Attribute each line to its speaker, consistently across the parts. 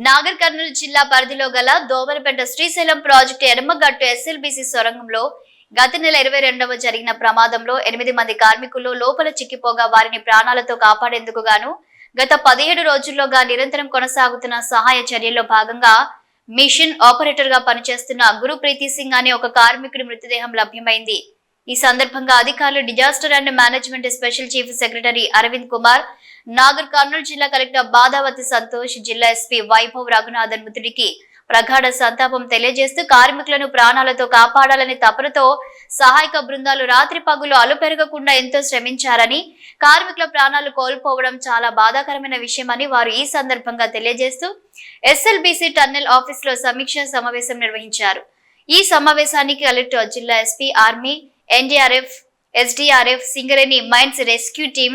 Speaker 1: నాగర్ కర్నూలు జిల్లా పరిధిలో గల దోమలపేట శ్రీశైలం ప్రాజెక్టు ఎడమగట్టు ఎస్ఎల్బిసి సొరంగంలో గత నెల ఇరవై రెండవ జరిగిన ప్రమాదంలో ఎనిమిది మంది కార్మికులు లోపల చిక్కిపోగా వారిని ప్రాణాలతో కాపాడేందుకు గాను గత పదిహేడు రోజుల్లోగా నిరంతరం కొనసాగుతున్న సహాయ చర్యల్లో భాగంగా మిషన్ ఆపరేటర్గా పనిచేస్తున్న గురుప్రీతి సింగ్ అనే ఒక కార్మికుడి మృతదేహం లభ్యమైంది. ఈ సందర్భంగా అధికారులు disaster and management special chief secretary Arvind Kumar Nagar Kurnool జిల్లా కలెక్టర్ బాధావతి సంతోష్ జిల్లా ఎస్పీ వైభవ్ రఘునాథన్ మృతుడికి ప్రగాఢ సంతాపం తెలియజేస్తూ కార్మికులను ప్రాణాలతో కాపాడాలని తపనతో సహాయక బృందాలు రాత్రి పగులు అలుపెరగకుండా ఎంతో శ్రమించారని కార్మికుల ప్రాణాలు కోల్పోవడం చాలా బాధాకరమైన విషయమని వారు ఈ సందర్భంగా తెలియజేస్తూ ఎస్ఎల్బిసి టన్నెల్ ఆఫీస్లో సమీక్ష సమావేశం నిర్వహించారు. ఈ సమావేశానికి కలెక్టర్ జిల్లా SP army NDRF SDRF Singareni mines rescue team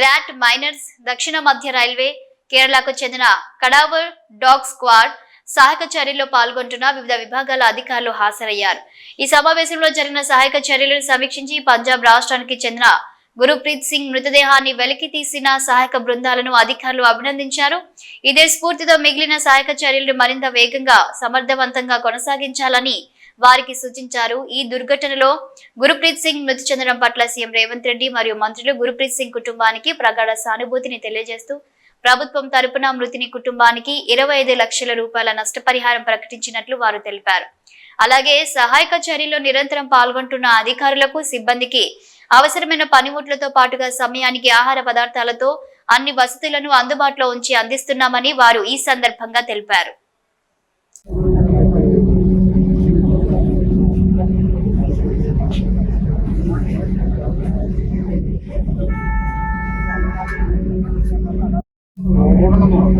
Speaker 1: rat miners దక్షిణ మధ్య రైల్వే కేరళకు చెందిన కడావర్ డాగ్ స్క్వాడ్ సహాయక చర్యల్లో పాల్గొంటున్న వివిధ విభాగాల అధికారులు హాజరయ్యారు. ఈ సమావేశంలో జరిగిన సహాయక చర్యలను సమీక్షించి పంజాబ్ రాష్ట్రానికి చెందిన గురుప్రీత్ సింగ్ మృతదేహాన్ని వెలికి తీసిన సహాయక బృందాలను అధికారులు అభినందించారు. ఇదే స్ఫూర్తితో మిగిలిన సహాయక చర్యలను మరింత వేగంగా సమర్థవంతంగా కొనసాగించాలని వారికి సూచించారు. ఈ దుర్ఘటనలో గురుప్రీత్ సింగ్ మృతి చెందడం పట్ల సీఎం రేవంత్ రెడ్డి మరియు మంత్రులు గురుప్రీత్ సింగ్ కుటుంబానికి ప్రగాఢ సానుభూతిని తెలియజేస్తూ ప్రభుత్వం తరపున మృతిని కుటుంబానికి ఇరవై ఐదు లక్షల రూపాయల నష్టపరిహారం ప్రకటించినట్లు వారు తెలిపారు. అలాగే సహాయక చర్యలో నిరంతరం పాల్గొంటున్న అధికారులకు సిబ్బందికి అవసరమైన పనిముట్లతో పాటుగా సమయానికి ఆహార పదార్థాలతో అన్ని వసతులను అందుబాటులో ఉంచి అందిస్తున్నామని వారు ఈ సందర్భంగా తెలిపారు.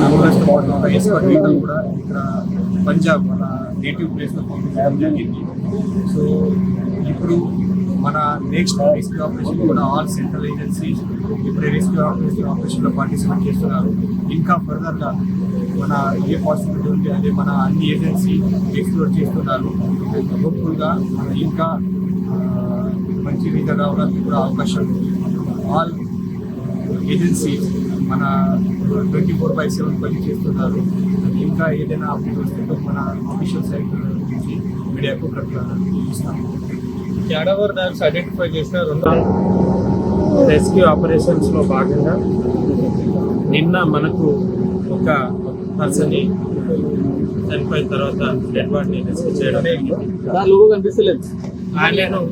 Speaker 2: అనలైస్ట్ మోడల్ రైస్ వెహికల్ కూడా ఇక్కడ పంజాబ్ మన నేటివ్ ప్లేస్లో పంపించడం జరిగింది సో ఇప్పుడు మన నెక్స్ట్ రెస్క్యూ ఆపరేషన్ కూడా ఆల్ సెంట్రల్ ఏజెన్సీస్ ఇప్పుడు రెస్క్యూ ఆపరేషన్ ఆపరేషన్లో పార్టిసిపేట్ చేస్తున్నారు. ఇంకా ఫర్దర్గా మన ఏ పాసిబిలిటీ ఉంది అదే మన అన్ని ఏజెన్సీ ఎక్స్ప్లోర్ చేస్తున్నారు. హోప్ఫుల్గా ఇంకా మంచి రీజన్ రావడానికి కూడా అవకాశం ఉంది. ఆల్ ఏజెన్సీస్ మన ట్వంటీ ఫోర్ బై సెవెన్ పని చేస్తున్నారు. ఇంకా ఏదైనా అప్డేట్ వస్తే మన ఆఫీషియల్ సైట్ నుంచి మీడియాకు ప్రకటన ఇస్తాము
Speaker 3: క్యాడవర్ డాగ్స్ ఐడెంటిఫై చేసిన రెండు రెస్క్యూ ఆపరేషన్స్లో భాగంగా నిన్న మనకు ఒక పర్సన్ని చనిపోయిన తర్వాత డెడ్ బాడీని రెస్క్యూ చేయడం ఆయనను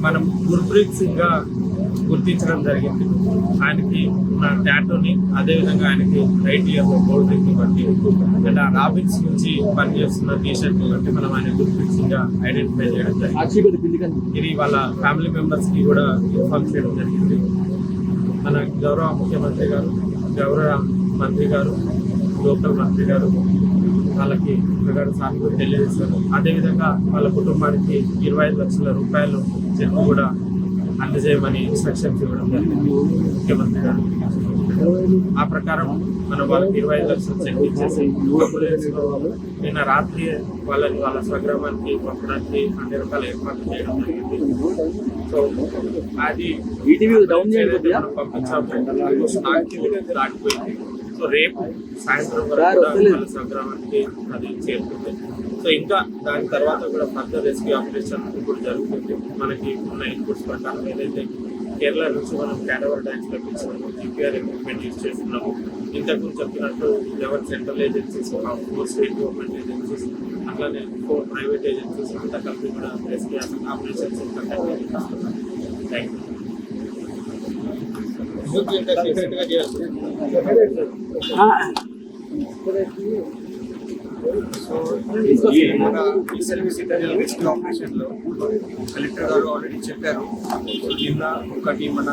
Speaker 3: మనం గుర్ప్రీత్ సింగ్గా గుర్తించడం జరిగింది. ఆయనకి ఉన్న టాటూని అదేవిధంగా ఆయనకి రైట్ ఇయర్లో గోల్డ్ రింగ్ బట్టి ఆ రాబిన్స్ నుంచి పనిచేస్తున్న టీ షర్ట్ బట్టి మనం ఆయన గుర్ప్రీత్ సింగ్గా ఐడెంటిఫై చేయడం జరిగింది. ఇది వాళ్ళ ఫ్యామిలీ మెంబర్స్కి కూడా ఇన్ఫార్మ్ చేయడం జరిగింది. మన గౌరవ ముఖ్యమంత్రి గారు గౌరవ మంత్రి గారు లోకల్ మంత్రి గారు వాళ్ళకి ప్రగాఢ సానుభూతి తెలియజేశారు. అదేవిధంగా వాళ్ళ కుటుంబానికి ఇరవై ఐదు లక్షల రూపాయలు చెక్ కూడా అందజేయమని ఇన్స్ట్రక్షన్స్ ఇవ్వడం జరిగింది. ముఖ్యమంత్రి గారు. ఆ ప్రకారం మనం వాళ్ళకి ఇరవై ఐదు లక్షలు చెక్ ఇచ్చేసి ambulance లో నిన్న రాత్రి వాళ్ళని వాళ్ళ స్వగ్రామానికి పంపడానికి అన్ని రకాల ఏర్పాట్లు చేయడం జరిగింది. సో అది. మనం పంపించాము దాటిపోయింది. సో రేపు సాయంత్రం వరకు. వాళ్ళ స్వగ్రామానికి అది చేరుతుంది సో ఇంకా దాని తర్వాత కూడా ఫర్దర్ రెస్క్యూ ఆపరేషన్ ఇప్పుడు జరుగుతుంది. మనకి ఉన్న ఇన్పుట్స్ ప్రకారం ఏదైతే కేరళ నుంచి మనం క్యాడవర్ డ్యాన్స్ తెప్పించినాము జీపీఆర్ ఎక్విప్మెంట్ యూజ్ చేస్తున్నాము. ఇంతకుముందు చెప్పినట్టు ఎవరి central agencies four state government agencies అట్లానే ఫోర్ ప్రైవేట్ ఏజెన్సీస్ అంతా కలిపి కూడా రెస్క్యూ ఆపరేషన్స్ థ్యాంక్ యూ
Speaker 2: చేయాలి
Speaker 4: ఆ.
Speaker 2: సో ఈ మన ఎస్ఎల్బిసి రెస్క్యూ ఆపరేషన్ కలెక్టర్ గారు ఆల్రెడీ చెప్పారు. సో నిన్న ఒకటి మన